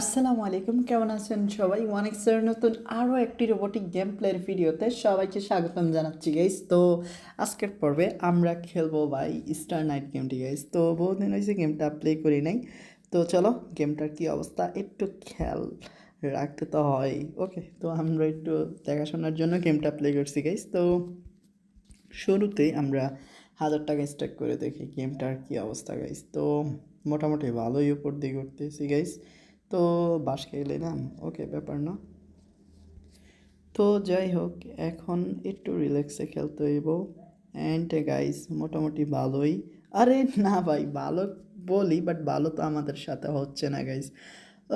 আসসালামু আলাইকুম, কেমন আছেন সবাই? ওয়ান এক্সের নতুন আরও একটি রোবোটিক গেম প্লের ভিডিওতে সবাইকে স্বাগতম জানাচ্ছি গাইস তো আজকের পর্বে আমরা খেলব ভাই স্টার নাইট গেমটি গাইস তো বহুদিন হয়েছে গেমটা প্লে করি নাই। তো চলো গেমটার কি অবস্থা? একটু খেয়াল রাখতে তো হয়। ওকে তো আমরা একটু দেখাশোনার জন্য গেমটা প্লে করছি গাইস তো শুরুতেই আমরা হাজার টাকা স্ট্যাক করে দেখি গেমটার কি অবস্থা গাইস তো মোটামুটি ভালোই উপর দিয়ে করতেছি গাইস তো বাস খেয়ে নিলাম। ওকে, ব্যাপার না। তো যাই হোক, এখন একটু রিল্যাক্সে খেলতে হইব। অ্যান্ড গাইস মোটামুটি ভালোই। আরে না ভাই, ভালো বলি বাট ভালো তো আমাদের সাথে হচ্ছে না গাইস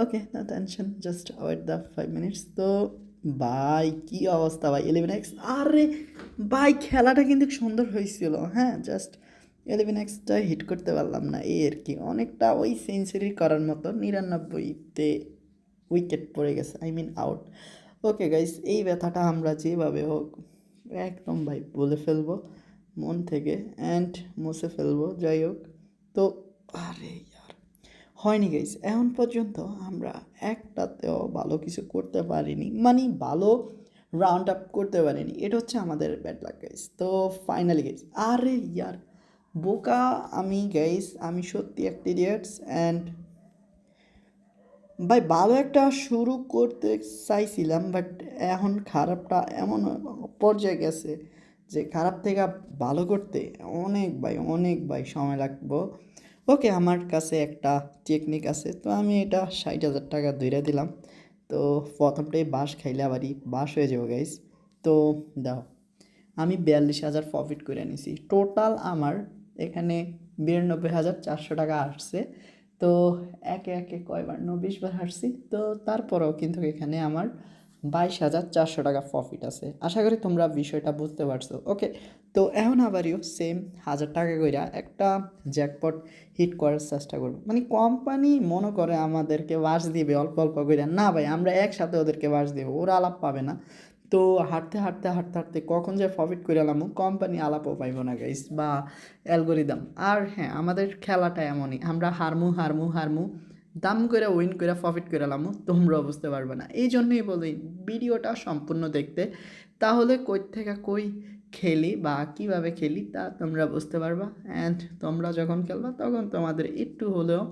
ওকে না tension just wait the five minutes তো ভাই, কি অবস্থা ভাই? ইলেভেন এক্স আরে ভাই, খেলাটা কিন্তু সুন্দর হয়েছিল। হ্যাঁ জাস্ট ইলেভেন এক্সটা হিট করতে পারলাম না, এই আর কি। অনেকটা ওই সেঞ্চুরি করার মতো, নিরানব্বইতে উইকেট পড়ে গেছে I mean out okay guys এই ব্যথাটা আমরা যেভাবে হোক, একদম ভাই বলে ফেলব, মন থেকে অ্যান্ড মুছে ফেলব, যাই হোক। তো, আরে ইয়ার, হয়নি গাইস এখন পর্যন্ত আমরা একটাতেও ভালো কিছু করতে পারিনি মানে ভালো রাউন্ড আপ করতে পারিনি, এটা হচ্ছে আমাদের ব্যাড লাক গাইস তো ফাইনালি গাইস আরে ইয়ার বোকা, আমি গাইস আমি সত্যি একটা ইডিয়টস অ্যান্ড ভাই ভালো একটা শুরু করতে চাইছিলাম বাট এখন খারাপটা এমন পর্যায়ে গেছে যে খারাপ থেকে ভালো করতে অনেক ভাই অনেক ভাই সময় লাগবো। ওকে আমার কাছে একটা টেকনিক আছে, তো আমি এটা ষাট হাজার টাকা ধরে দিলাম। তো প্রথমটাই বাঁশ খাইলে আবারই বাঁশ হয়ে যাব গাইস তো দাও, আমি বিয়াল্লিশ হাজার প্রফিট করে নিছি। টোটাল আমার এখানে বিরানব্বই হাজার চারশো টাকা আসছে। তো একে একে কয়বার? বিশ বার হারছি তো তারপরেও কিন্তু এখানে আমার বাইশ হাজার চারশো টাকা প্রফিট আছে। আশা করি তোমরা বিষয়টা বুঝতে পারছ। ওকে, তো এখন আবারও সেম হাজার টাকা কইরা একটা জ্যাকপট হিট করার চেষ্টা করব। মানে কোম্পানি মনে করে আমাদেরকে বাস দিবে, অল্প অল্প কইরা। না ভাই, আমরা একসাথে ওদেরকে বাস দেবো, ওরা আলাপ পাবে না। তো হাঁটতে হাঁটতে হাঁটতে হাঁটতে কখন যে প্রফিট করে এলাম কোম্পানি আলাপও পাইব না গাইস বা অ্যালগোরিদম আর হ্যাঁ আমাদের খেলাটা এমনই, আমরা হারমু হারমু হারমু, দাম করে উইন করে প্রফিট করে এলাম, তোমরাও বুঝতে পারবে না। এই জন্যই বলি, ভিডিওটা সম্পূর্ণ দেখতে। তাহলে কই থেকে কই খেলি বা কীভাবে খেলি তা তোমরা বুঝতে পারবা। অ্যান্ড তোমরা যখন খেলবা, তখন তোমাদের একটু হলেও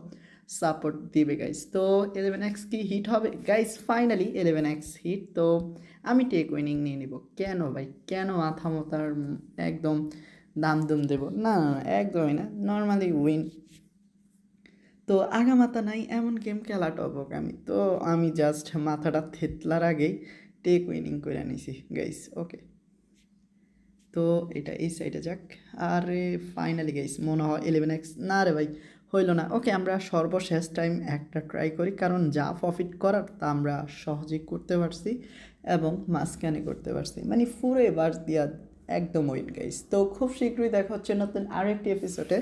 সাপোর্ট দিবে গাইস তো ইলেভেন এক্স কি হিট হবে? Guys finally eleven X hit তো আমি টেক উইনিং নিয়ে নিব। কেন ভাই? কেন মাথা একদম দাম দুম দেবো? না না না, একদমই না। নর্মালি উইন তো আগামাতা নাই, এমন গেম খেলা টপক আমি। তো আমি জাস্ট মাথাটা থেতলার আগেই টেক উইনিং করে নিছি গাইস ওকে তো এটা এই সাইডে যাক। আরে ফাইনালি গাইস মনে হয় ইলেভেন এক্স না রে ভাই হইল না। ওকে, আমরা সর্বশেষ টাইম একটা ট্রাই করি, কারণ যা প্রফিট করার তা আমরা সহজেই করতে পারছি এবং মাঝখানে করতে পারছি। মানে পুরো এবার দিয়া একদম উইন গাইস তো খুব শীঘ্রই দেখা হচ্ছে নতুন আরেকটি এপিসোডে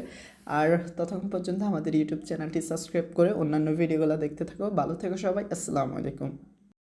আর ততক্ষণ পর্যন্ত আমাদের ইউটিউব চ্যানেলটি সাবস্ক্রাইব করে অন্যান্য ভিডিওগুলো দেখতে থাকো। ভালো থেকো সবাই। আসসালামু আলাইকুম।